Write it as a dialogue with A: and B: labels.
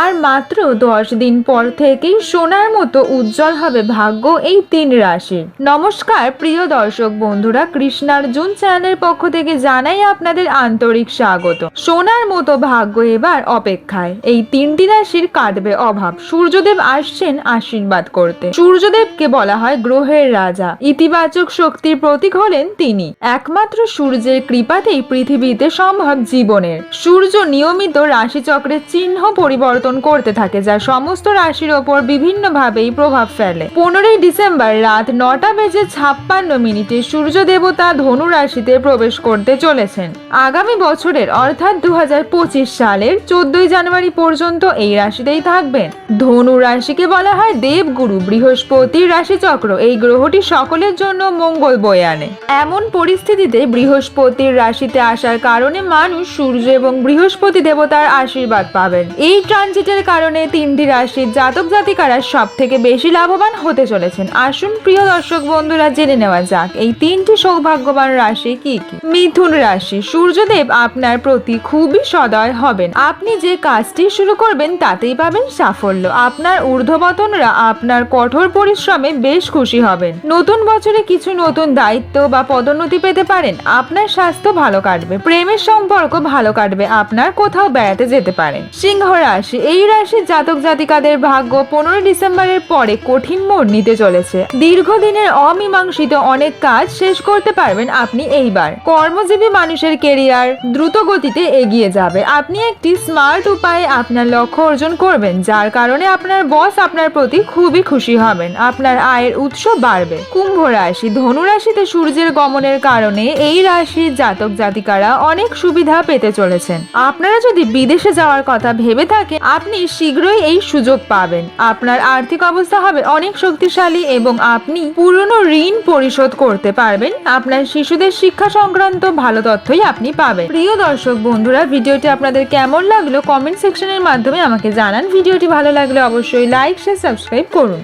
A: আর মাত্র দশ দিন পর থেকেই সোনার মতো উজ্জ্বল হবে ভাগ্য এই তিন রাশির নমস্কার, প্রিয় দর্শক বন্ধুরা কৃষ্ণার জুন চ্যানেলের পক্ষ থেকে জানাই আপনাদের আন্তরিক স্বাগত। সোনার মতো ভাগ্য এবার অপেক্ষায়। এই তিনটি রাশির কাটবে অভাব। সূর্যদেব আসছেন আশীর্বাদ করতে। সূর্যদেবকে বলা হয় গ্রহের রাজা। ইতিবাচক শক্তির প্রতীক হলেন তিনি। একমাত্র সূর্যের কৃপাতেই পৃথিবীতে সম্ভব জীবনের। সূর্য নিয়মিত রাশিচক্রের চিহ্ন পরিবর্তন করতে থাকে, যা সমস্ত রাশির ওপর বিভিন্নভাবেই প্রভাব ফেলে। পনেরোই ডিসেম্বর রাত নটা বেজে ছাপ্পান্ন মিনিটে সূর্য দেবতা ধনু রাশিতে প্রবেশ করতে চলেছেন। আগামী বছরের অর্থাৎ দু সালের চোদ্দই জানুয়ারি পর্যন্ত এই রাশিতেই থাকবেন। ধনু রাশিকে বলা হয় দেবগুরু বৃহস্পতির রাশিচক্র। এই গ্রহটি সকলের জন্য মঙ্গল বয়ে আনে। এমন পরিস্থিতিতে বৃহস্পতির রাশিতে আসার কারণে মানুষ সূর্য এবং বৃহস্পতি দেবতার আশীর্বাদ পাবেন। এই ট্রানজিটের কারণে তিনটি রাশির জাতক জাতিকারা সব থেকে বেশি লাভবান হতে চলেছেন। আসুন প্রিয় দর্শক বন্ধুরা, জেনে নেওয়া যাক, এই তিনটি সৌভাগ্যবান রাশি কি কি? মিথুন রাশি, সূর্যদেব আপনার প্রতি খুবই সদয় হবেন। আপনি যে কাজটি শুরু করবেন, তাতেই পাবেন সাফল্য। আপনার ঊর্ধ্ববতনরা আপনার কঠোর পরিশ্রমে বেশ খুশি হবেন। নতুন বছরে কিছু নতুন দায়িত্ব বা পদোন্নতি পেতে পারেন। আপনার স্বাস্থ্য ভালো কাটবে, প্রেমের সম্পর্ক ভালো কাটবে, আপনার কোথাও বেড়াতে যেতে পারেন। সিংহ রাশি এই রাশির জাতক জাতিকাদের ভাগ্য পনেরো ডিসেম্বরের পরে কঠিন মোড় নিতে চলেছে। দীর্ঘদিনের অমীমাংসিত অনেক কাজ শেষ করতে পারবেন আপনি এইবার। কর্মজীবী মানুষের কেরিয়ার দ্রুত গতিতে এগিয়ে যাবে। আপনি একটি স্মার্ট উপায়ে আপনার লক্ষ্য অর্জন করবেন, যার কারণে আপনার বস আপনার প্রতি খুবই খুশি হবেন। আপনার আয়ের উৎস বাড়বে। কুম্ভ রাশি, ধনু রাশিতে সূর্যের গমনের কারণে এই রাশির জাতক জাতিকারা অনেক সুবিধা পেতে চলেছেন। আপনারা যদি বিদেশে যাওয়ার কথা ভেবে থাকেন আপনি শীঘ্রই এই সুযোগ পাবেন। আপনার আর্থিক অবস্থা হবে অনেক শক্তিশালী এবং আপনি পুরনো ঋণ পরিশোধ করতে পারবেন। আপনার শিশুদের শিক্ষা সংক্রান্ত ভালো তথ্যই আপনি পাবেন। প্রিয় দর্শক বন্ধুরা, ভিডিওটি আপনাদের কেমন লাগল? কমেন্ট সেকশনের মাধ্যমে আমাকে জানান। ভিডিওটি ভালো লাগলে অবশ্যই লাইক, শেয়ার, সাবস্ক্রাইব করুন।